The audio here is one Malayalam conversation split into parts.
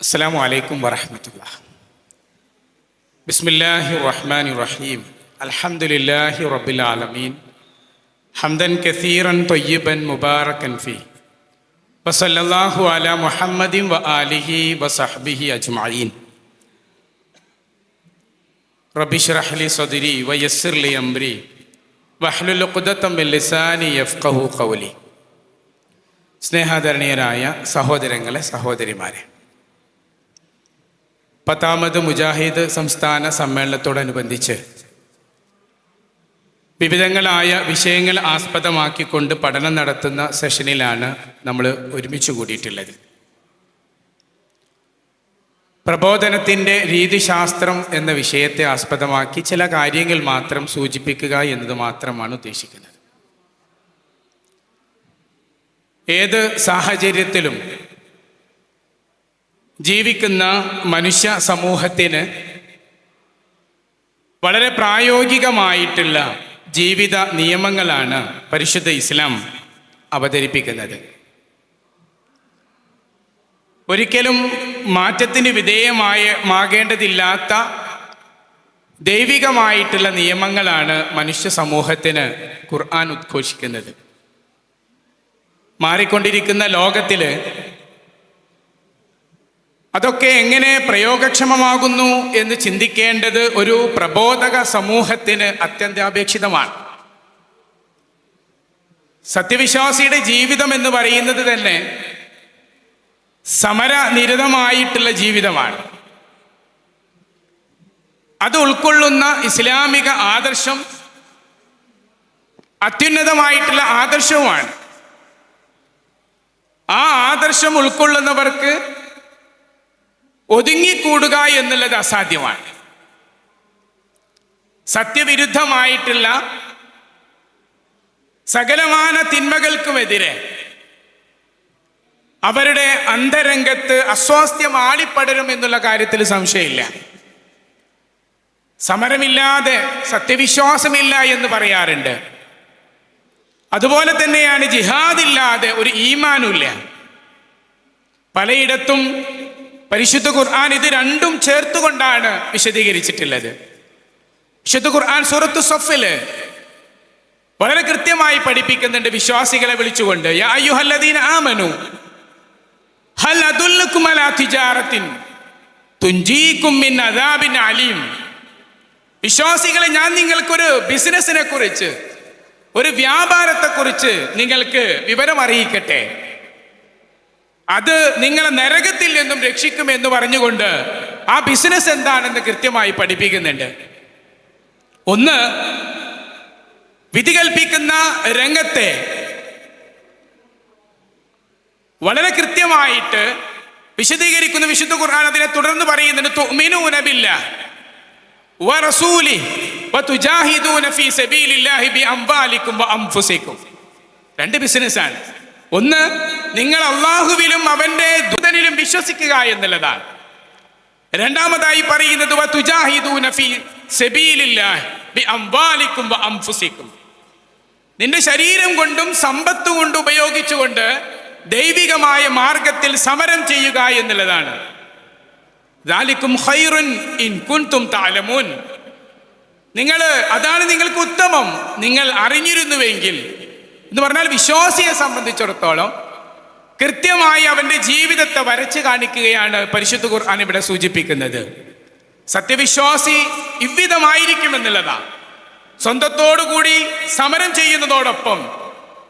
السلام عليكم ورحمة الله بسم الله الرحمن الرحيم الحمد لله رب العالمين حمدا كثيرا طيبا مباركا فيه وصلى الله على محمد وآله وصحبه أجمعين رب اشرح لي صدري ويسر لي أمري واحلل عقدة من لساني يفقه قولي സ്നേഹാദരണീയരായ സഹോദരങ്ങളെ സഹോദരിമാരെ പത്താമത് മുജാഹിദ് സംസ്ഥാന സമ്മേളനത്തോടനുബന്ധിച്ച്. വിവിധങ്ങളായ വിഷയങ്ങൾ ആസ്പദമാക്കിക്കൊണ്ട് പഠനം നടത്തുന്ന സെഷനിലാണ് നമ്മൾ ഒരുമിച്ച് കൂടിയിട്ടുള്ളത്. പ്രബോധനത്തിന്റെ രീതിശാസ്ത്രം എന്ന വിഷയത്തെ ആസ്പദമാക്കി ചില കാര്യങ്ങൾ മാത്രം സൂചിപ്പിക്കുക എന്നത് മാത്രമാണ് ഉദ്ദേശിക്കുന്നത്. ഏത് സാഹചര്യത്തിലും ജീവിക്കുന്ന മനുഷ്യ സമൂഹത്തിന് വളരെ പ്രായോഗികമായിട്ടുള്ള ജീവിത നിയമങ്ങളാണ് പരിശുദ്ധ ഇസ്ലാം അവതരിപ്പിക്കുന്നത്. ഒരിക്കലും മാറ്റത്തിന് വിധേയമായ മാകേണ്ടതില്ലാത്ത ദൈവികമായിട്ടുള്ള നിയമങ്ങളാണ് മനുഷ്യ സമൂഹത്തിന് ഖുർആൻ ഉദ്ഘോഷിക്കുന്നത്. മാറിക്കൊണ്ടിരിക്കുന്ന ലോകത്തിൽ അതൊക്കെ എങ്ങനെ പ്രയോഗക്ഷമമാകുന്നു എന്ന് ചിന്തിക്കേണ്ടത് ഒരു പ്രബോധക സമൂഹത്തിന് അത്യന്താപേക്ഷിതമാണ്. സത്യവിശ്വാസിയുടെ ജീവിതം എന്ന് പറയുന്നത് തന്നെ സമരനിരതമായിട്ടുള്ള ജീവിതമാണ്. അത് ഉൾക്കൊള്ളുന്ന ഇസ്ലാമിക ആദർശം അത്യുന്നതമായിട്ടുള്ള ആദർശവുമാണ്. ആ ആദർശം ഉൾക്കൊള്ളുന്നവർക്ക് ഒതുങ്ങിക്കൂടുക എന്നുള്ളത് അസാധ്യമാണ്. സത്യവിരുദ്ധമായിട്ടുള്ള സകലമാന തിന്മകൾക്കുമെതിരെ അവരുടെ അന്തരംഗത്ത് അസ്വാസ്ഥ്യം ആളിപ്പടരും എന്നുള്ള കാര്യത്തിൽ സംശയമില്ല. സമരമില്ലാതെ സത്യവിശ്വാസമില്ല എന്ന് പറയാറുണ്ട്. അതുപോലെ തന്നെയാണ് ജിഹാദില്ലാതെ ഒരു ഈമാനുമില്ല. പലയിടത്തും പരിശുദ്ധ ഖുർആൻ ഇത് രണ്ടും ചേർത്തുകൊണ്ടാണ് വിശദീകരിച്ചിട്ടുള്ളത്. വിശുദ്ധ ഖുർആൻ സൂറത്ത് സൊഫിൽ വളരെ കൃത്യമായി പഠിപ്പിക്കുന്നുണ്ട് വിശ്വാസികളെ വിളിച്ചുകൊണ്ട്. അലീം വിശ്വാസികളെ ഞാൻ നിങ്ങൾക്കൊരു ബിസിനസിനെ കുറിച്ച് ഒരു വ്യാപാരത്തെ കുറിച്ച് നിങ്ങൾക്ക് വിവരം അറിയിക്കട്ടെ. അത് നിങ്ങളെ നരകത്തിൽ നിന്നും രക്ഷിക്കും രക്ഷിക്കുമെന്ന് പറഞ്ഞുകൊണ്ട് ആ ബിസിനസ് എന്താണെന്ന് കൃത്യമായി പഠിപ്പിക്കുന്നുണ്ട്. ഒന്ന് വിധി കൽപ്പിക്കുന്ന രംഗത്തെ വളരെ കൃത്യമായിട്ട് വിശദീകരിക്കുന്ന വിശുദ്ധ ഖുർആൻ അതിനെ തുടർന്ന് പറയുന്നുണ്ട് തുഅ്മിനൂന ബില്ലാഹ് വറസൂലി വതുജാഹിദൂന ഫീ സബീലില്ലാഹി ബിഅംവാലിക്കും വഅൻഫുസിക്കും രണ്ട് ബിസിനസ്സാണ് ഒന്ന് നിങ്ങൾ അള്ളാഹുവിലും അവന്റെ ദൂതനിലും വിശ്വസിക്കുക എന്നുള്ളതാണ്. രണ്ടാമതായി പറയുന്നത് നിന്റെ ശരീരം കൊണ്ടും സമ്പത്ത് കൊണ്ട് ഉപയോഗിച്ചുകൊണ്ട് ദൈവികമായ മാർഗത്തിൽ സമരം ചെയ്യുക എന്നുള്ളതാണ്. നിങ്ങൾ അതാണ് നിങ്ങൾക്ക് ഉത്തമം. നിങ്ങൾ അറിഞ്ഞിരുന്നുവെങ്കിൽ എന്ന് പറഞ്ഞാൽ വിശ്വാസിയെ സംബന്ധിച്ചിടത്തോളം കൃത്യമായി അവന്റെ ജീവിതത്തെ വരച്ചു കാണിക്കുകയാണ് പരിശുദ്ധ ഖുർആൻ ഇവിടെ സൂചിപ്പിക്കുന്നത്. സത്യവിശ്വാസി ഇவ்விധമായിരിക്കും എന്നുള്ളതാണ് സ്വന്തത്തോടുകൂടി സമരം ചെയ്യുന്നതോടൊപ്പം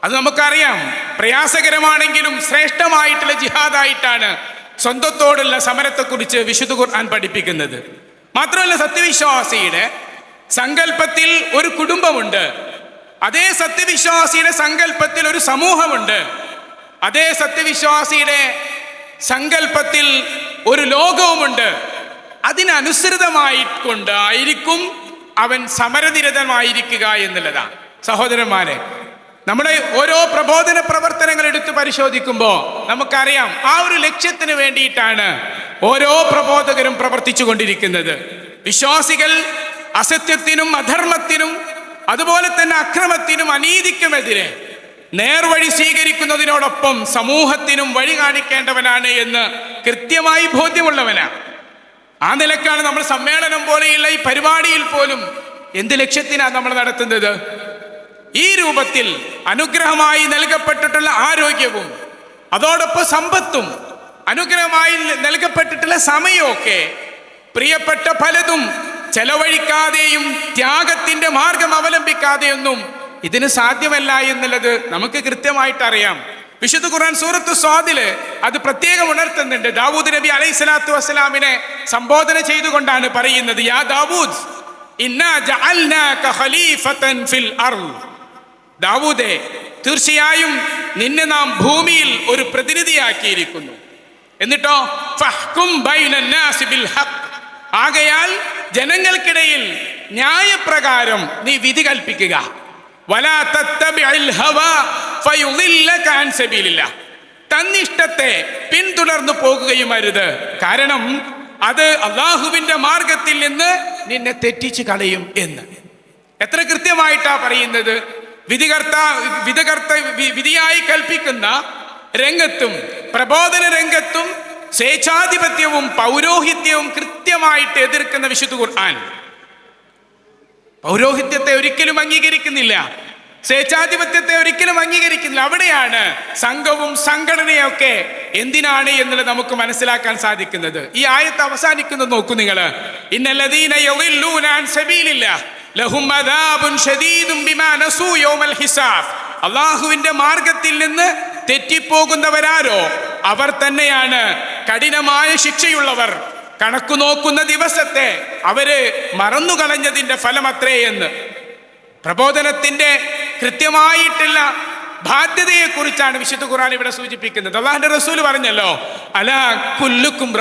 അത് നമുക്കറിയാം പ്രയാസകരമാണെങ്കിലും ശ്രേഷ്ഠമായിട്ടുള്ള ജിഹാദായിട്ടാണ് സ്വന്തത്തോടുള്ള സമരത്തെക്കുറിച്ച് വിശുദ്ധ ഖുർആൻ പഠിപ്പിക്കുന്നത്. മാത്രമല്ല സത്യവിശ്വാസിയുടെ സങ്കല്പത്തിൽ ഒരു കുടുംബമുണ്ട്. അതേ സത്യവിശ്വാസിയുടെ സങ്കല്പത്തിൽ ഒരു സമൂഹമുണ്ട്. അതേ സത്യവിശ്വാസിയുടെ സങ്കല്പത്തിൽ ഒരു ലോകവുമുണ്ട്. അതിനനുസൃതമായിക്കൊണ്ടായിരിക്കും അവൻ സമരനിരതമായിരിക്കുക എന്നുള്ളതാണ്. സഹോദരന്മാരെ നമ്മുടെ ഓരോ പ്രബോധന പ്രവർത്തനങ്ങൾ എടുത്ത് പരിശോധിക്കുമ്പോൾ നമുക്കറിയാം ആ ഒരു ലക്ഷ്യത്തിന് വേണ്ടിയിട്ടാണ് ഓരോ പ്രബോധകരും പ്രവർത്തിച്ചു കൊണ്ടിരിക്കുന്നത് വിശ്വാസികൾ അസത്യത്തിനും അധർമ്മത്തിനും അതുപോലെ തന്നെ അക്രമത്തിനും അനീതിക്കുമെതിരെ നേർവഴി സ്വീകരിക്കുന്നതിനോടൊപ്പം സമൂഹത്തിനും വഴി കാണിക്കേണ്ടവനാണ് എന്ന് കൃത്യമായി ബോധ്യമുള്ളവനാണ്. ആ നിലക്കാണ് നമ്മൾ സമ്മേളനം പോലെയുള്ള ഈ പരിപാടിയിൽ പോലും എന്ത് ലക്ഷ്യത്തിനാണ് നമ്മൾ നടത്തുന്നത്? ഈ രൂപത്തിൽ അനുഗ്രഹമായി നൽകപ്പെട്ടിട്ടുള്ള ആരോഗ്യവും അതോടൊപ്പം സമ്പത്തും അനുഗ്രഹമായി നൽകപ്പെട്ടിട്ടുള്ള സമയമൊക്കെ പ്രിയപ്പെട്ട പലതും ചെലവഴിക്കാതെയും ത്യാഗത്തിന്റെ മാർഗം അവലംബിക്കാതെയൊന്നും ഇതിന് സാധ്യമല്ല എന്നുള്ളത് നമുക്ക് കൃത്യമായിട്ട് അറിയാം. വിശുദ്ധ ഖുർആൻ സൂറത്ത് സ്വാദിൽ അത് പ്രത്യേകം ഉണർത്തുന്നുണ്ട്. ദാവൂദ് നബി അലൈഹി സ്വലാത്തു വസ്സലാമിനെ സംബോധന ചെയ്തുകൊണ്ടാണ് പറയുന്നത് യാ ദാവൂദ് ഫിൽ ദാവൂദേ തീർച്ചയായും നിന്നെ നാം ഭൂമിയിൽ ഒരു പ്രതിനിധിയാക്കിയിരിക്കുന്നു. എന്നിട്ടോ ഫഹ്കും ബൈനൻ നാസി ബിൽ ഹഖ്. ആകയാൽ ജനങ്ങൾക്കിടയിൽ ന്യായപ്രകാരം നീ വിധി കൽപ്പിക്കുക. തന്നിഷ്ടത്തെ പിന്തുടർന്നു പോകുകയും അരുത് കാരണം അത് അള്ളാഹുവിന്റെ മാർഗത്തിൽ നിന്ന് നിന്നെ തെറ്റിച്ചു കളയും എന്ന്. എത്ര കൃത്യമായിട്ടാ പറയുന്നത്? വിധികർത്ത വിധികർത്ത വിധിയായി കൽപ്പിക്കുന്ന രംഗത്തും പ്രബോധന രംഗത്തും സ്വേച്ഛാധിപത്യവും പൗരോഹിത്യവും കൃത്യമായിട്ട് എതിർക്കുന്ന വിശുദ്ധ ഖുർആൻ. പൗരോഹിത്യത്തെ ഒരിക്കലും അംഗീകരിക്കുന്നില്ല. സ്വേച്ഛാധിപത്യത്തെ ഒരിക്കലും അംഗീകരിക്കുന്നില്ല. അവിടെയാണ് സംഘവും സംഘടനയൊക്കെ എന്തിനാണ് എന്നുള്ളത് നമുക്ക് മനസ്സിലാക്കാൻ സാധിക്കുന്നത്. ഈ ആയത്ത് അവസാനിക്കുന്നത് നോക്കൂ നിങ്ങൾ അള്ളാഹുവിന്റെ മാർഗത്തിൽ നിന്ന് തെറ്റിപ്പോകുന്നവരാരോ? അവർ തന്നെയാണ് കഠിനമായ ശിക്ഷയുള്ളവർ കണക്കു നോക്കുന്ന ദിവസത്തെ അവർ മറന്നുകളഞ്ഞതിന്റെ ഫലം അത്രേയെന്ന് പ്രബോധനത്തിന്റെ കൃത്യമായിട്ടുള്ള ബാധ്യതയെ കുറിച്ചാണ് വിശുദ്ധ ഖുർആൻ ഇവിടെ സൂചിപ്പിക്കുന്നത്. അള്ളാഹിന്റെ റസൂൽ പറഞ്ഞല്ലോ അലാ കുല്ലുക്കും.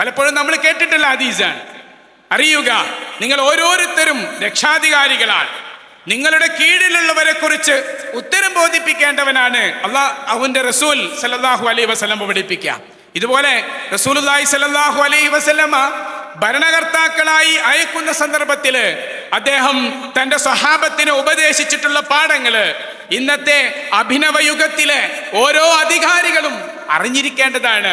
പലപ്പോഴും നമ്മൾ കേട്ടിട്ടുള്ള ഹദീസാണ്. അറിയുക നിങ്ങൾ ഓരോരുത്തരും രക്ഷാധികാരികളാണ്. നിങ്ങളുടെ കീഴിലുള്ളവരെ കുറിച്ച് ഉത്തരം ബോധിപ്പിക്കേണ്ടവനാണ് അള്ളാഹ് അവന്റെ റസൂൽ സലല്ലാഹു അലൈഹി വസ്ലം പഠിപ്പിക്കുക. ഇതുപോലെ റസൂലുള്ളാഹി സലല്ലാഹു അലൈഹി വസല്ലമ ഭരണകർത്താക്കളായി അയക്കുന്ന സന്ദർഭത്തിൽ അദ്ദേഹം തന്റെ സ്വഹാബത്തിന് ഉപദേശിച്ചിട്ടുള്ള പാഠങ്ങൾ ഇന്നത്തെ അഭിനവ യുഗത്തിലെ ഓരോ അധികാരികളും അറിഞ്ഞിരിക്കേണ്ടതാണ്.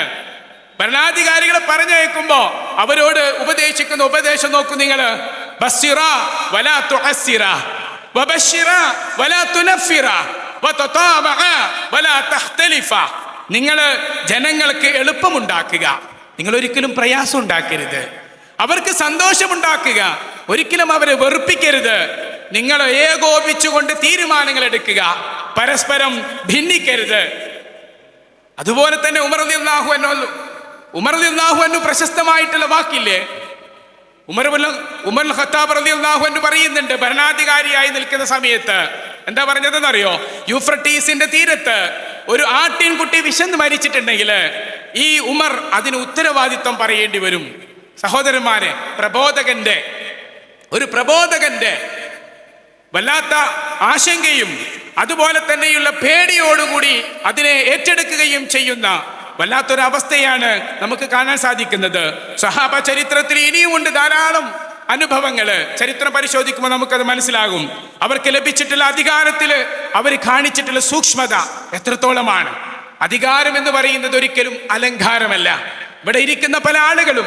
ഭരണാധികാരികളെ പറഞ്ഞയക്കുമ്പോ അവരോട് ഉപദേശിക്കുന്ന ഉപദേശം നോക്കൂ നിങ്ങൾ ബസ്സിറ വലാ തുഅസ്സിറ. നിങ്ങൾ ജനങ്ങൾക്ക് എളുപ്പമുണ്ടാക്കുക. നിങ്ങൾ ഒരിക്കലും പ്രയാസം ഉണ്ടാക്കരുത്. അവർക്ക് സന്തോഷമുണ്ടാക്കുക. ഒരിക്കലും അവരെ വെറുപ്പിക്കരുത്. നിങ്ങൾ ഏകോപിച്ചുകൊണ്ട് തീരുമാനങ്ങൾ എടുക്കുക. പരസ്പരം ഭിന്നിക്കരുത്. അതുപോലെ തന്നെ ഉമർ അള്ളാഹു എന്നോ ഉമർ അള്ളാഹു എന്നു പ്രശസ്തമായിട്ടുള്ള വാക്കില്ലേ? ഉമർ ഖത്താബ് അൻഹു പറയുന്നുണ്ട് ഭരണാധികാരിയായി നിൽക്കുന്ന സമയത്ത്. എന്താ പറഞ്ഞതെന്നറിയോ? യൂഫ്രട്ടീസിന്റെ തീരത്ത് ഒരു ആട്ടിൻകുട്ടി വിശന്ന് മരിച്ചിട്ടുണ്ടെങ്കിൽ ഈ ഉമർ അതിന് ഉത്തരവാദിത്വം പറയേണ്ടി വരും. സഹോദരന്മാരെ പ്രബോധകന്റെ ഒരു പ്രബോധകന്റെ വല്ലാത്ത ആശങ്കയും അതുപോലെ തന്നെയുള്ള പേടിയോടുകൂടി അതിനെ ഏറ്റെടുക്കുകയും ചെയ്യുന്ന വല്ലാത്തൊരു അവസ്ഥയാണ് നമുക്ക് കാണാൻ സാധിക്കുന്നത്. സഹാബ ചരിത്രത്തിൽ ഇനിയും ഉണ്ട് ധാരാളം അനുഭവങ്ങൾ ചരിത്രം പരിശോധിക്കുമ്പോൾ നമുക്കത് മനസ്സിലാകും. അവർക്ക് ലഭിച്ചിട്ടുള്ള അധികാരത്തിൽ അവർ കാണിച്ചിട്ടുള്ള സൂക്ഷ്മത എത്രത്തോളമാണ്. അധികാരം എന്ന് പറയുന്നത് ഒരിക്കലും അലങ്കാരമല്ല. ഇവിടെ ഇരിക്കുന്ന പല ആളുകളും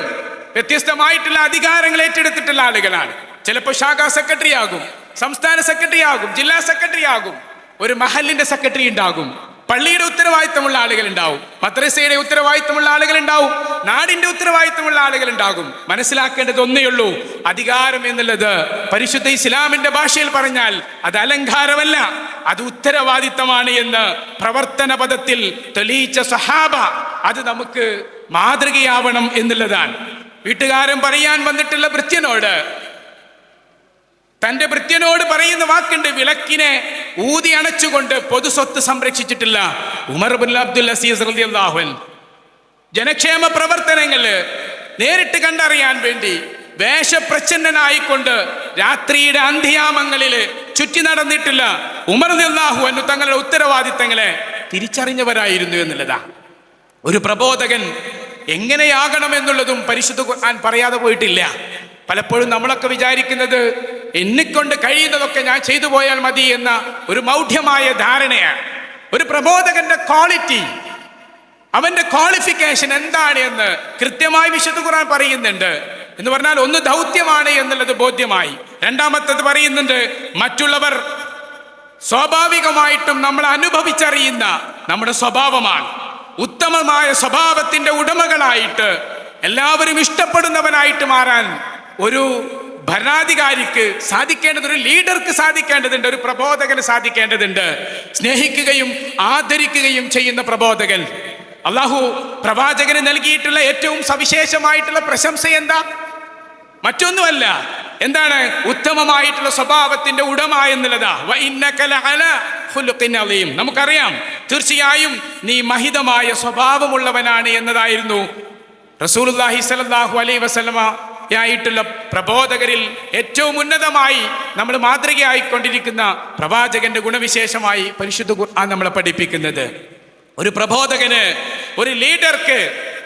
വ്യത്യസ്തമായിട്ടുള്ള അധികാരങ്ങൾ ഏറ്റെടുത്തിട്ടുള്ള ആളുകളാണ്. ചിലപ്പോൾ ശാഖാ സെക്രട്ടറി ആകും സംസ്ഥാന സെക്രട്ടറി ആകും ജില്ലാ സെക്രട്ടറി ആകും ഒരു മഹലിന്റെ സെക്രട്ടറി ഉണ്ടാകും. പള്ളിയുടെ ഉത്തരവാദിത്തമുള്ള ആളുകൾ ഉണ്ടാവും മദ്രസയുടെ ഉത്തരവാദിത്തമുള്ള ആളുകൾ ഉണ്ടാവും നാടിന്റെ ഉത്തരവാദിത്തമുള്ള ആളുകൾ ഉണ്ടാകും മനസ്സിലാക്കേണ്ടത് ഒന്നേ ഉള്ളൂ അധികാരം എന്നുള്ളത് പരിശുദ്ധ ഇസ്ലാമിന്റെ ഭാഷയിൽ പറഞ്ഞാൽ അത് അലങ്കാരമല്ല അത് ഉത്തരവാദിത്തമാണ് എന്ന് പ്രവർത്തന പദത്തിൽ തെളിയിച്ച സഹാബ അത് നമുക്ക് മാതൃകയാവണം എന്നുള്ളതാണ്. വീട്ടുകാരൻ പറയാൻ വന്നിട്ടുള്ള ഭൃത്യനോട് തന്റെ ഭൃത്യനോട് പറയുന്ന വാക്കുണ്ട് വിളക്കിനെ ഊതി അണച്ചുകൊണ്ട് പൊതുസ്വത്ത് സംരക്ഷിച്ചിട്ടില്ല. ഉമർ ബുൽ അബ്ദുൽ അസീസ് റളിയല്ലാഹു അൻഹു. ജനക്ഷേമ പ്രവർത്തനങ്ങൾ നേരിട്ട് കണ്ടറിയാൻ വേണ്ടി വേഷപ്രച്ഛന്നനായിക്കൊണ്ട് രാത്രിയുടെ അന്ത്യാമങ്ങളിൽ ചുറ്റി നടന്നിട്ടില്ല. ഉമർ നിന്നാഹു അന്നു തങ്ങളുടെ ഉത്തരവാദിത്തങ്ങളെ തിരിച്ചറിഞ്ഞവരായിരുന്നു എന്നുള്ളതാ. ഒരു പ്രബോധകൻ എങ്ങനെയാകണം എന്നുള്ളതും പരിശുദ്ധ ഖുർആൻ പറയാതെ പോയിട്ടില്ല. പലപ്പോഴും നമ്മളൊക്കെ വിചാരിക്കുന്നത് എന്നെക്കൊണ്ട് കഴിയുന്നതൊക്കെ ഞാൻ ചെയ്തു പോയാൽ മതി എന്ന ഒരു മൗഢ്യമായ ധാരണയാണ്. ഒരു പ്രബോധകന്റെ ക്വാളിറ്റി അവന്റെ ക്വാളിഫിക്കേഷൻ എന്താണ് എന്ന് കൃത്യമായി വിശുദ്ധ ഖുർആൻ പറയുന്നുണ്ട് എന്ന് പറഞ്ഞാൽ ഒന്ന് ദൗത്യമാണ് എന്നുള്ളത് ബോധ്യമായി. രണ്ടാമത്തത് പറയുന്നുണ്ട് മറ്റുള്ളവർ സ്വാഭാവികമായിട്ടും നമ്മൾ അനുഭവിച്ചറിയുന്ന നമ്മുടെ സ്വഭാവമാണ്. ഉത്തമമായ സ്വഭാവത്തിന്റെ ഉടമകളായിട്ട് എല്ലാവരും ഇഷ്ടപ്പെടുന്നവനായിട്ട് മാറാൻ ഒരു ഭരണാധികാരിക്ക് സാധിക്കേണ്ടത് ഒരു ലീഡർക്ക് സാധിക്കേണ്ടതുണ്ട് ഒരു പ്രബോധകന് സാധിക്കേണ്ടതുണ്ട്. സ്നേഹിക്കുകയും ആദരിക്കുകയും ചെയ്യുന്ന പ്രബോധകൻ. അള്ളാഹു പ്രവാചകന് നൽകിയിട്ടുള്ള ഏറ്റവും സവിശേഷമായിട്ടുള്ള പ്രശംസ എന്താ? മറ്റൊന്നുമല്ല എന്താണ് ഉത്തമമായിട്ടുള്ള സ്വഭാവത്തിന്റെ ഉടമ എന്നുള്ളതാ. നമുക്കറിയാം തീർച്ചയായും നീ മഹിതമായ സ്വഭാവമുള്ളവനാണ് എന്നതായിരുന്നു റസൂൽ അലൈ വസല്ലമ ആയിട്ടുള്ള പ്രബോധകരിൽ ഏറ്റവും ഉന്നതമായി നമ്മൾ മാതൃകയായിക്കൊണ്ടിരിക്കുന്ന പ്രവാചകന്റെ ഗുണവിശേഷമായി പരിശുദ്ധ ഖുർആൻ നമ്മളെ പഠിപ്പിക്കുന്നത്. ഒരു പ്രബോധകന് ഒരു ലീഡർക്ക്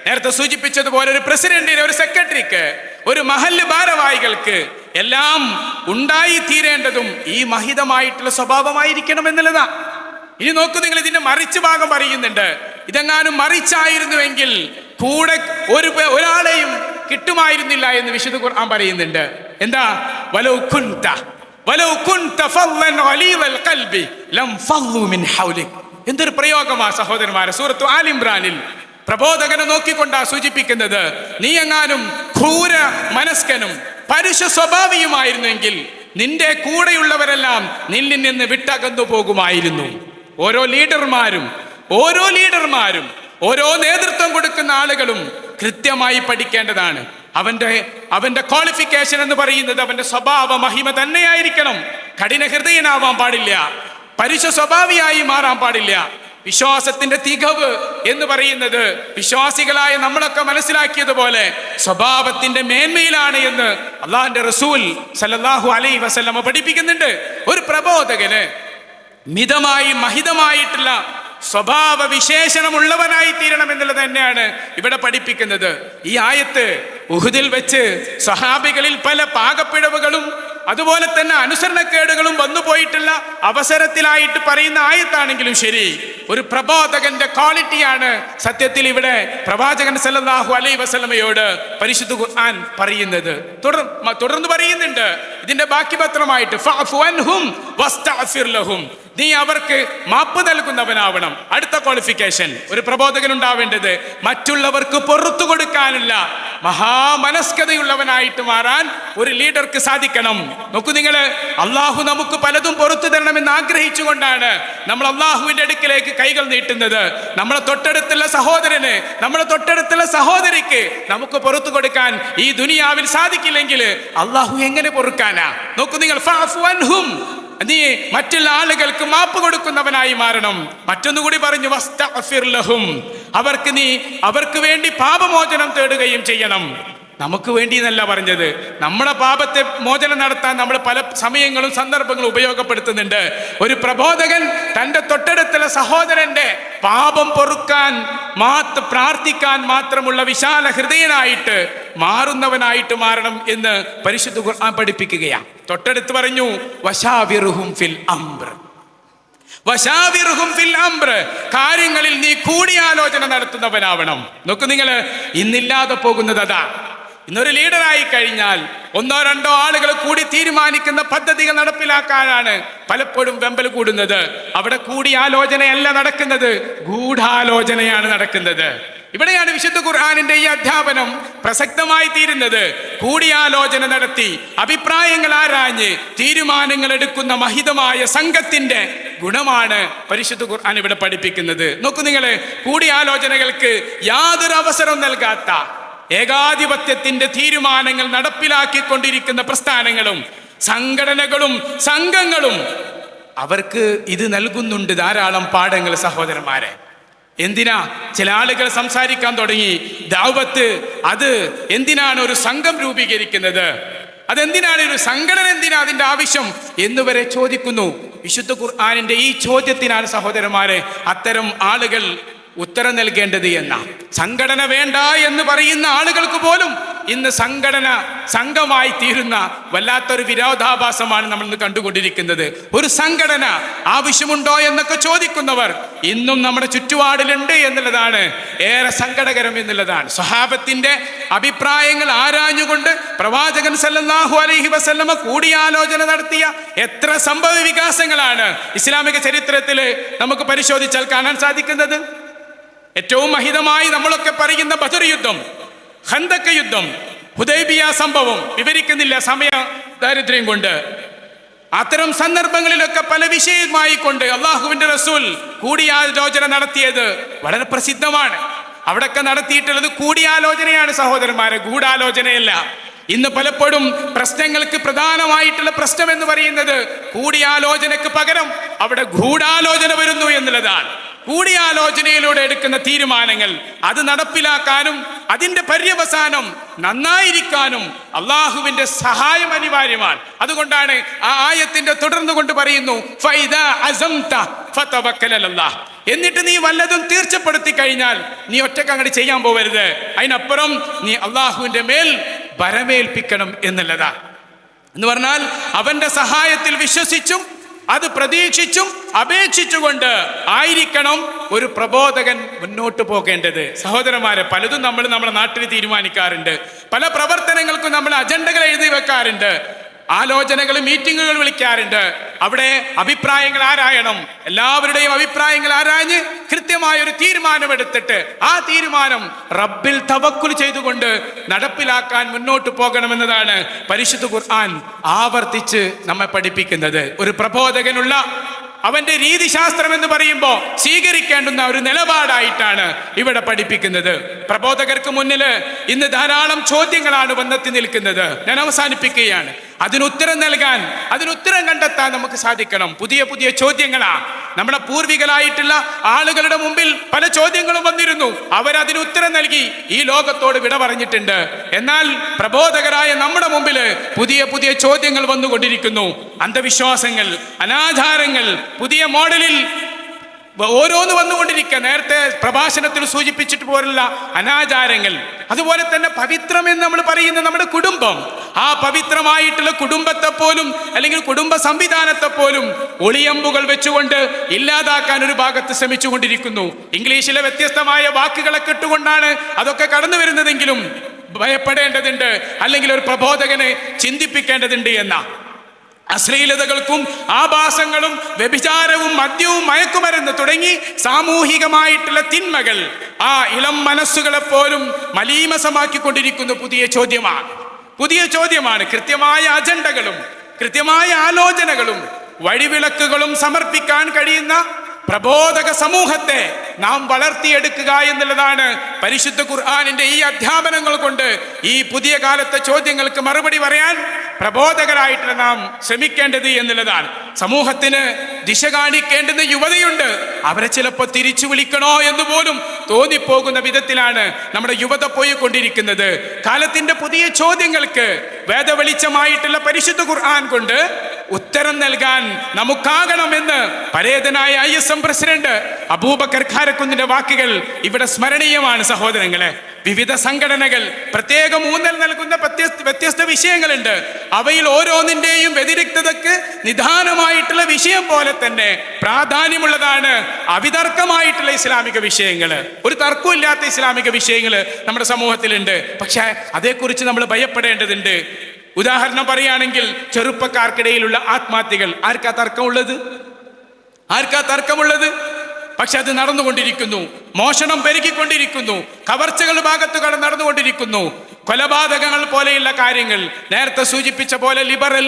നേരത്തെ സൂചിപ്പിച്ചതുപോലെ ഒരു പ്രസിഡന്റിന് ഒരു സെക്രട്ടറിക്ക് ഒരു മഹല്ല് ഭാരവാഹികൾക്ക് എല്ലാം ഉണ്ടായി തീരേണ്ടതും ഈ മഹിതമായിട്ടുള്ള സ്വഭാവമായിരിക്കണം എന്നുള്ളതാ ഇനി നോക്കൂ നിങ്ങൾ ഇതിന്റെ മറിച്ച് ഭാഗം പറയുന്നുണ്ട്. ഇതെങ്ങാനും മറിച്ചായിരുന്നുവെങ്കിൽ കൂടെ ഒരു ഒരാളെയും കിട്ടുമായിരുന്നില്ല എന്ന് വിശുദ്ധ ഖുർആൻ പറയുന്നുണ്ട്. എന്താ? വലൗ കുൻത ഗലീദൽ ഖൽബി ലം മിൻ എന്തൊരു പ്രയോഗമാ സഹോദരന്മാരെ. സൂറത്തു ആലിംബ്രാനിൽ പ്രബോധകനെ നോക്കിക്കൊണ്ടാ സൂചിപ്പിക്കുന്നത് നീ എങ്ങാനും ക്രൂര മനസ്കനും പരുഷ സ്വഭാവിയുമായിരുന്നെങ്കിൽ നിന്റെ കൂടെയുള്ളവരെല്ലാം നിന്നിൽ നിന്ന് വിട്ടകന്നു പോകുമായിരുന്നു. ഓരോ ലീഡർമാരും ഓരോ ലീഡർമാരും ഓരോ നേതൃത്വം കൊടുക്കുന്ന ആളുകളും കൃത്യമായി പഠിക്കേണ്ടതാണ്. അവന്റെ അവന്റെ ക്വാളിഫിക്കേഷൻ എന്ന് പറയുന്നത് അവന്റെ സ്വഭാവ മഹിമ തന്നെയായിരിക്കണം. കഠിന ഹൃദയനാവാൻ പാടില്ല. പരുഷ സ്വഭാവിയായി മാറാൻ പാടില്ല. വിശ്വാസത്തിന്റെ തികവ് എന്ന് പറയുന്നത് വിശ്വാസികളായ നമ്മളൊക്കെ മനസ്സിലാക്കിയതുപോലെ സ്വഭാവത്തിന്റെ മേന്മയിലാണ് എന്ന് അള്ളാഹിന്റെ റസൂൽ സല്ലല്ലാഹു അലൈ വസല്ലമ പഠിപ്പിക്കുന്നുണ്ട്. ഒരു പ്രബോധകന് മിതമായി മഹിതമായിട്ടുള്ള സ്വഭാവ വിശേഷണമുള്ളവനായി തീരണം എന്നുള്ളത് തന്നെയാണ് ഇവിടെ പഠിപ്പിക്കുന്നത്. ഈ ആയത്ത് ഉഹുദിൽ വെച്ച് സഹാബികളിൽ പല പാകപ്പിഴവുകളും അതുപോലെ തന്നെ അനുസരണക്കേടുകളും വന്നു പോയിട്ടുള്ള അവസരത്തിലായിട്ട് പറയുന്ന ആയത്താണെങ്കിലും ശരി. ഒരു പ്രബോധകന്റെ ക്വാളിറ്റിയാണ് സത്യത്തിൽ ഇവിടെ പ്രവാചകൻ സല്ലാഹു അലൈ വസല്ലമയോട് പരിശുദ്ധ ഖുർആൻ പറയുന്നത്. തുടർ തുടർന്ന് പറയുന്നുണ്ട്. ഇതിന്റെ ബാക്കി പത്രമായിട്ട് നീ അവർക്ക് മാപ്പ് നൽകുന്നവനാവണം. അടുത്ത ക്വാളിഫിക്കേഷൻ ഒരു പ്രബോധകൻ ഉണ്ടാവേണ്ടത് മറ്റുള്ളവർക്ക് പൊറത്തു കൊടുക്കാനുള്ള മഹാമനസ്കതയുള്ളവനായിട്ട് മാറാൻ ഒരു ലീഡർക്ക് സാധിക്കണം. നോക്കൂ നിങ്ങൾ അള്ളാഹു നമുക്ക് പലതും പുറത്തു തരണമെന്ന് ആഗ്രഹിച്ചുകൊണ്ടാണ് നമ്മൾ അള്ളാഹുവിന്റെ അടുക്കിലേക്ക് കൈകൾ നീട്ടുന്നത്. നമ്മളെ തൊട്ടടുത്തുള്ള സഹോദരന് നമ്മളെ തൊട്ടടുത്തുള്ള സഹോദരിക്ക് നമുക്ക് പുറത്തു കൊടുക്കാൻ ഈ ദുനിയാവിൽ സാധിക്കില്ലെങ്കിൽ അള്ളാഹു എങ്ങനെ പൊറുക്കാനാ? നോക്കൂ നിങ്ങൾ നീ മറ്റുള്ള ആളുകൾക്ക് മാപ്പ് കൊടുക്കുന്നവനായി മാറണം. മറ്റൊന്നുകൂടി പറഞ്ഞു വസ്തഗ്ഫിർ ലഹും. അവർക്ക് നീ അവർക്ക് വേണ്ടി പാപമോചനം തേടുകയും ചെയ്യണം. നമുക്ക് വേണ്ടി എന്നല്ല പറഞ്ഞത്. നമ്മുടെ പാപത്തെ മോചനം നടത്താൻ നമ്മൾ പല സമയങ്ങളും സന്ദർഭങ്ങളും ഉപയോഗപ്പെടുത്തുന്നുണ്ട്. ഒരു പ്രബോധകൻ തന്റെ തൊട്ടടുത്തുള്ള സഹോദരന്റെ പാപം പൊറുക്കാൻ മാത് പ്രാർത്ഥിക്കാൻ മാത്രമുള്ള വിശാല ഹൃദയനായിട്ട് മാറുന്നവനായിട്ട് മാറണം എന്ന് പരിശുദ്ധ ഖുർആൻ പഠിപ്പിക്കുകയാണ്. തൊട്ടടുത്ത് പറഞ്ഞു വശാവിറുഹും ഫിൽ അംബ്ര. കാര്യങ്ങളിൽ നീ കൂടിയാലോചന നടത്തുന്നവനാവണം. നോക്കു നിങ്ങൾ ഇന്നില്ലാതെ പോകുന്നത് അതാ. ഇന്നൊരു ലീഡറായി കഴിഞ്ഞാൽ ഒന്നോ രണ്ടോ ആളുകൾ കൂടി തീരുമാനിക്കുന്ന പദ്ധതികൾ നടപ്പിലാക്കാനാണ് പലപ്പോഴും വെമ്പൽ കൂടുന്നത്. അവിടെ കൂടി ആലോചനയല്ല നടക്കുന്നത്. ഗൂഢാലോചനയാണ് നടക്കുന്നത്. ഇവിടെയാണ് വിശുദ്ധ ഖുർആാനിന്റെ ഈ അധ്യാപനം പ്രസക്തമായി തീരുന്നത്. കൂടിയാലോചന നടത്തി അഭിപ്രായങ്ങൾ ആരാഞ്ഞ് തീരുമാനങ്ങൾ എടുക്കുന്ന മഹിതമായ സംഘത്തിന്റെ ഗുണമാണ് പരിശുദ്ധ ഖുർആൻ ഇവിടെ പഠിപ്പിക്കുന്നത്. നോക്കൂ നിങ്ങൾ കൂടിയാലോചനകൾക്ക് യാതൊരു അവസരം നൽകാത്ത ഏകാധിപത്യത്തിന്റെ തീരുമാനങ്ങൾ നടപ്പിലാക്കിക്കൊണ്ടിരിക്കുന്ന പ്രസ്ഥാനങ്ങളും സംഘടനകളും സംഘങ്ങളും അവർക്ക് ഇത് നൽകുന്നുണ്ട് ധാരാളം പാഠങ്ങൾ സഹോദരന്മാരെ. എന്തിനാ ചില ആളുകൾ സംസാരിക്കാൻ തുടങ്ങി? ദാവത്ത് അത് എന്തിനാണ് ഒരു സംഘം രൂപീകരിക്കുന്നത്? അതെന്തിനാണ് ഒരു സംഘടന എന്തിനാ അതിന്റെ ആവശ്യം എന്നുവരെ ചോദിക്കുന്നു. വിശുദ്ധ ഖുർആാനിന്റെ ഈ ചോദ്യത്തിനാണ് സഹോദരന്മാരെ അത്തരം ആളുകൾ ഉത്തരം നൽകേണ്ടത് എന്ന? സംഘടന വേണ്ട എന്ന് പറയുന്ന ആളുകൾക്ക് പോലും ഇന്ന് സംഘടന സംഘമായി തീരുന്ന വല്ലാത്തൊരു വിരോധാഭാസമാണ് നമ്മൾ ഇന്ന് കണ്ടുകൊണ്ടിരിക്കുന്നത്. ഒരു സംഘടന ആവശ്യമുണ്ടോ എന്നൊക്കെ ചോദിക്കുന്നവർ ഇന്നും നമ്മുടെ ചുറ്റുപാടിലുണ്ട് എന്നുള്ളതാണ്. ഏറെ സങ്കടകരം എന്നുള്ളതാണ്. സ്വഹാബത്തിന്റെ അഭിപ്രായങ്ങൾ ആരാഞ്ഞുകൊണ്ട് പ്രവാചകൻ സല്ലാഹു അലഹി വസല്ലമ കൂടിയാലോചന നടത്തിയ എത്ര സംഭവ വികാസങ്ങളാണ് ഇസ്ലാമിക ചരിത്രത്തിൽ നമുക്ക് പരിശോധിച്ചാൽ കാണാൻ സാധിക്കുന്നത്? ഏറ്റവും മഹിതമായി നമ്മളൊക്കെ പറയുന്ന ബദർ യുദ്ധം ഹന്തക്ക യുദ്ധം ഹുദൈബിയ സംഭവം വിവരിക്കുന്നില്ല സമയ ദാരിദ്ര്യം കൊണ്ട്. അത്തരം സന്ദർഭങ്ങളിലൊക്കെ പല വിഷയമായി കൊണ്ട് അള്ളാഹുവിന്റെ റസൂൽ കൂടിയാലോചന നടത്തിയത് വളരെ പ്രസിദ്ധമാണ്. അവിടൊക്കെ നടത്തിയിട്ടുള്ളത് കൂടിയാലോചനയാണ് സഹോദരന്മാരെ ഗൂഢാലോചനയല്ല. ഇന്ന് പലപ്പോഴും പ്രശ്നങ്ങൾക്ക് പ്രധാനമായിട്ടുള്ള പ്രശ്നം എന്ന് പറയുന്നത് കൂടിയാലോചനക്ക് പകരം അവിടെ ഗൂഢാലോചന വരുന്നു എന്നുള്ളതാണ്. കൂടിയാലോചനയിലൂടെ എടുക്കുന്ന തീരുമാനങ്ങൾ അത് നടപ്പിലാക്കാനും അതിന്റെ പര്യവസാനം നന്നായിരിക്കാനും അള്ളാഹുവിന്റെ സഹായം അനിവാര്യമാണ്. അതുകൊണ്ടാണ് ആ ആയത്തിന്റെ തുടർന്നു കൊണ്ട് പറയുന്നു "ഫൈദാ അസംത ഫതവക്കൽ എന്നിട്ട് നീ വല്ലതും തീർച്ചപ്പെടുത്തി കഴിഞ്ഞാൽ നീ ഒറ്റയ്ക്ക് അങ്ങോട്ട് ചെയ്യാൻ പോവരുത്. അതിനപ്പുറം നീ അള്ളാഹുവിന്റെ മേൽ വരമേൽപ്പിക്കണം എന്നുള്ളതാ. എന്ന് പറഞ്ഞാൽ അവന്റെ സഹായത്തിൽ വിശ്വസിച്ചും അത് പ്രതീക്ഷിച്ചും അപേക്ഷിച്ചുകൊണ്ട് ആയിരിക്കണം ഒരു പ്രബോധകൻ മുന്നോട്ട് പോകേണ്ടത്. സഹോദരന്മാരെ പലതും നമ്മൾ നമ്മുടെ നാട്ടിൽ തീരുമാനിക്കാറുണ്ട്. പല പ്രവർത്തനങ്ങൾക്കും നമ്മൾ അജണ്ടകൾ എഴുതി വെക്കാറുണ്ട്. ആലോചനകൾ മീറ്റിങ്ങുകൾ വിളിക്കാറുണ്ട്. അവിടെ അഭിപ്രായങ്ങൾ ആരായണം? എല്ലാവരുടെയും അഭിപ്രായങ്ങൾ ആരാഞ്ഞ് കൃത്യമായ ഒരു തീരുമാനം എടുത്തിട്ട് ആ തീരുമാനം റബ്ബിൽ തവക്കുൽ ചെയ്തുകൊണ്ട് നടപ്പിലാക്കാൻ മുന്നോട്ട് പോകണമെന്നതാണ് പരിശുദ്ധ ഖുർആൻ ആവർത്തിച്ച് നമ്മെ പഠിപ്പിക്കുന്നത്. ഒരു പ്രബോധകനുള്ള അവന്റെ രീതിശാസ്ത്രം എന്ന് പറയുമ്പോൾ സ്വീകരിക്കേണ്ടുന്ന ഒരു നിലപാടായിട്ടാണ് ഇവിടെ പഠിപ്പിക്കുന്നത്. പ്രബോധകർക്ക് മുന്നിൽ ഇന്ന് ധാരാളം ചോദ്യങ്ങളാണ് വന്നെത്തി നിൽക്കുന്നത്. ഞാൻ അവസാനിപ്പിക്കുകയാണ്. അതിനുത്തരം നൽകാൻ അതിനുത്തരം കണ്ടെത്താൻ നമുക്ക് സാധിക്കണം. പുതിയ പുതിയ ചോദ്യങ്ങളാ. നമ്മുടെ പൂർവികരായിട്ടുള്ള ആളുകളുടെ മുമ്പിൽ പല ചോദ്യങ്ങളും വന്നിരുന്നു. അവരതിന് ഉത്തരം നൽകി. ഈ ലോകത്തോട് വിട പറഞ്ഞിട്ടുണ്ട്. എന്നാൽ പ്രബോധകരായ നമ്മുടെ മുമ്പിൽ പുതിയ പുതിയ ചോദ്യങ്ങൾ വന്നുകൊണ്ടിരിക്കുന്നു. അന്ധവിശ്വാസങ്ങൾ അനാചാരങ്ങൾ പുതിയ മോഡലിൽ ഓരോന്ന് വന്നുകൊണ്ടിരിക്കുക. നേരത്തെ പ്രഭാഷണത്തിൽ സൂചിപ്പിച്ചിട്ട് പോലുള്ള അനാചാരങ്ങൾ. അതുപോലെ തന്നെ പവിത്രം എന്ന് നമ്മൾ പറയുന്ന നമ്മുടെ കുടുംബം. ആ പവിത്രമായിട്ടുള്ള കുടുംബത്തെ പോലും അല്ലെങ്കിൽ കുടുംബ സംവിധാനത്തെ പോലും ഒളിയമ്പുകൾ വെച്ചുകൊണ്ട് ഇല്ലാതാക്കാൻ ഒരു ഭാഗത്ത് ശ്രമിച്ചുകൊണ്ടിരിക്കുന്നു. ഇംഗ്ലീഷിലെ വ്യത്യസ്തമായ വാക്കുകളൊക്കെ ഇട്ടുകൊണ്ടാണ് അതൊക്കെ കടന്നു വരുന്നതെങ്കിലും ഭയപ്പെടേണ്ടതുണ്ട്. അല്ലെങ്കിൽ ഒരു പ്രബോധകനെ ചിന്തിപ്പിക്കേണ്ടതുണ്ട് എന്ന. അശ്ലീലതകൾക്കും ആഭാസങ്ങളും വ്യഭിചാരവും മദ്യവും മയക്കുമരുന്ന് തുടങ്ങി സാമൂഹികമായിട്ടുള്ള തിന്മകൾ ആ ഇളം മനസ്സുകളെ പോലും മലീമസമാക്കിക്കൊണ്ടിരിക്കുന്ന പുതിയ ചോദ്യമാണ്. പുതിയ ചോദ്യമാണ്. കൃത്യമായ അജണ്ടകളും കൃത്യമായ ആലോചനകളും വഴിവിളക്കുകളും സമർപ്പിക്കാൻ കഴിയുന്ന പ്രബോധക സമൂഹത്തെ നാം വളർത്തിയെടുക്കുക എന്നുള്ളതാണ് പരിശുദ്ധ ഖുർആാനിന്റെ ഈ അധ്യാപനങ്ങൾ കൊണ്ട് ഈ പുതിയ കാലത്തെ ചോദ്യങ്ങൾക്ക് മറുപടി പറയാൻ പ്രബോധകരായിട്ട് നാം ശ്രമിക്കേണ്ടത് എന്നുള്ളതാണ്. സമൂഹത്തിന് ദിശ കാണിക്കേണ്ടുന്ന യുവതയുണ്ട്. അവരെ ചിലപ്പോൾ തിരിച്ചു വിളിക്കണോ എന്ന് പോലും തോന്നിപ്പോകുന്ന വിധത്തിലാണ് നമ്മുടെ യുവത പോയിക്കൊണ്ടിരിക്കുന്നത്. കാലത്തിന്റെ പുതിയ ചോദ്യങ്ങൾക്ക് വേദവെളിച്ചമായിട്ടുള്ള പരിശുദ്ധ ഖുർആൻ കൊണ്ട് ഉത്തരം നൽകാൻ നമുക്കാകണമെന്ന് പരേതനായ I S M president Abubakar ഖാരക്കുന്നിന്റെ വാക്കുകൾ ഇവിടെ സ്മരണീയമാണ് സഹോദരങ്ങളെ. വിവിധ സംഘടനകൾ പ്രത്യേകം ഊന്നൽ നൽകുന്ന വ്യത്യസ്ത വ്യത്യസ്ത വിഷയങ്ങളുണ്ട്. അവയിൽ ഓരോന്നിന്റെയും വ്യതിരിക്തതക്ക് നിദാനമായിട്ടുള്ള വിഷയം പോലെ തന്നെ പ്രാധാന്യമുള്ളതാണ് അവിതർക്കമായിട്ടുള്ള ഇസ്ലാമിക വിഷയങ്ങൾ. ഒരു തർക്കമില്ലാത്ത ഇസ്ലാമിക വിഷയങ്ങൾ നമ്മുടെ സമൂഹത്തിലുണ്ട്. പക്ഷേ അതേക്കുറിച്ച് നമ്മൾ ഭയപ്പെടേണ്ടതുണ്ട്. ഉദാഹരണം പറയുകയാണെങ്കിൽ ചെറുപ്പക്കാർക്കിടയിലുള്ള ആത്മഹത്യകൾ. ആർക്കാ തർക്കമുള്ളത്? ആർക്കാ തർക്കമുള്ളത്? പക്ഷെ അത് നടന്നുകൊണ്ടിരിക്കുന്നു. മോഷണം പെരുകിക്കൊണ്ടിരിക്കുന്നു. കവർച്ചകൾ ഭാഗത്തുകൾ നടന്നുകൊണ്ടിരിക്കുന്നു. കൊലപാതകങ്ങൾ പോലെയുള്ള കാര്യങ്ങൾ. നേരത്തെ സൂചിപ്പിച്ച പോലെ ലിബറൽ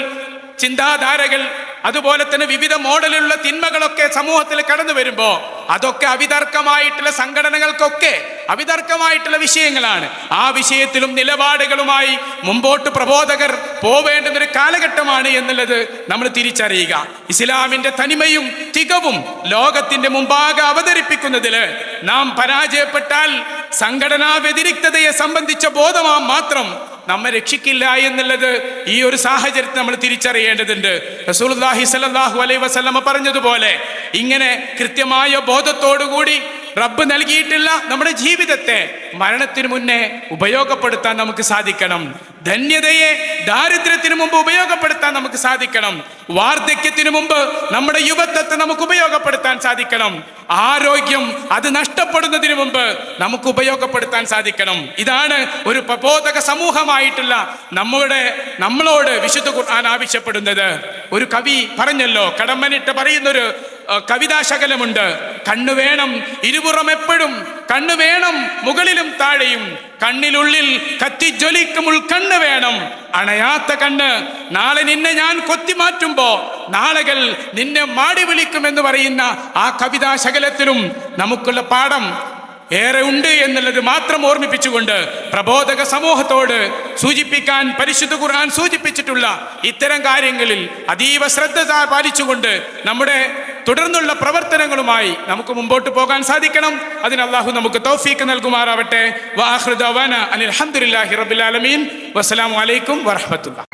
ചിന്താധാരകൾ അതുപോലെ തന്നെ വിവിധ മോഡലുള്ള തിന്മകളൊക്കെ സമൂഹത്തിൽ കടന്നു വരുമ്പോൾ അതൊക്കെ അവിതർക്കമായിട്ടുള്ള സംഘടനകൾക്കൊക്കെ അവിതർക്കമായിട്ടുള്ള വിഷയങ്ങളാണ്. ആ വിഷയത്തിലും നിലപാടുകളുമായി മുമ്പോട്ട് പ്രബോധകർ പോവേണ്ടുന്ന ഒരു കാലഘട്ടമാണ് എന്നുള്ളത് നമ്മൾ തിരിച്ചറിയുക. ഇസ്ലാമിന്റെ തനിമയും തികവും ലോകത്തിന്റെ മുമ്പാകെ അവതരിപ്പിക്കുന്നതിൽ നാം പരാജയപ്പെട്ടാൽ സംഘടനാ വ്യതിരിക്തതയെ സംബന്ധിച്ച ബോധമാ മാത്രം നമ്മെ രക്ഷിക്കില്ല എന്നുള്ളത് ഈ ഒരു സാഹചര്യത്തിൽ നമ്മൾ തിരിച്ചറിയേണ്ടതുണ്ട്. റസൂലുള്ളാഹി സലാഹു അലൈ വസ്ലമ പറഞ്ഞതുപോലെ ഇങ്ങനെ കൃത്യമായ ബോധത്തോടുകൂടി റബ്ബ് നൽകിയിട്ടുള്ള നമ്മുടെ ജീവിതത്തെ. മരണത്തിന് മുന്നേ ഉപയോഗപ്പെടുത്താൻ നമുക്ക് സാധിക്കണം. ധന്യതയെ ദാരിദ്ര്യത്തിന് മുമ്പ് ഉപയോഗപ്പെടുത്താൻ നമുക്ക് സാധിക്കണം. വാർദ്ധക്യത്തിന് മുമ്പ് നമ്മുടെ യുവത്വത്തെ നമുക്ക് ഉപയോഗപ്പെടുത്താൻ സാധിക്കണം. ആരോഗ്യം അത് നഷ്ടപ്പെടുന്നതിന് മുമ്പ് നമുക്ക് ഉപയോഗപ്പെടുത്താൻ സാധിക്കണം. ഇതാണ് ഒരു പ്രബോധക സമൂഹമായിട്ടുള്ള നമ്മുടെ നമ്മളോട് വിശുദ്ധ ഖുർആൻ ആവശ്യപ്പെടുന്നത്. ഒരു കവി പറഞ്ഞല്ലോ കടമ്മനിട്ട് പറയുന്നൊരു കവിതാശകലമുണ്ട്. കണ്ണു വേണം ഇരുപുറം എപ്പോഴും. കണ്ണു വേണം മുകളിലും താഴെയും. കണ്ണിലുള്ളിൽ കത്തിജ്വലിക്കും ഉൾക്കണ്ണ് വേണം. അണയാത്ത കണ്ണ് നാളെ നിന്നെ ഞാൻ കൊത്തിമാറ്റുമ്പോ നാളുകൾ നിന്നെ മാടി വിളിക്കുമെന്ന് പറയുന്ന ആ കവിതാശകലത്തിലും നമുക്കുള്ള പാഠം ഏറെ ഉണ്ട് എന്നുള്ളത് മാത്രം ഓർമ്മിപ്പിച്ചുകൊണ്ട് പ്രബോധക സമൂഹത്തോട് സൂചിപ്പിക്കാൻ പരിശുദ്ധ ഖുർആൻ സൂചിപ്പിച്ചിട്ടുള്ള ഇത്തരം കാര്യങ്ങളിൽ അതീവ ശ്രദ്ധ പാലിച്ചുകൊണ്ട് നമ്മുടെ തുടർന്നുള്ള പ്രവർത്തനങ്ങളുമായി നമുക്ക് മുമ്പോട്ട് പോകാൻ സാധിക്കണം. അതിന് അള്ളാഹു നമുക്ക് തൗഫീക്ക് നൽകുമാറാവട്ടെ. വാഹൃദാന അനിൽ അലഹമുല്ലാഹി റബിൻ വസ്സലാമു അലൈക്കും വറഹമത്തുള്ള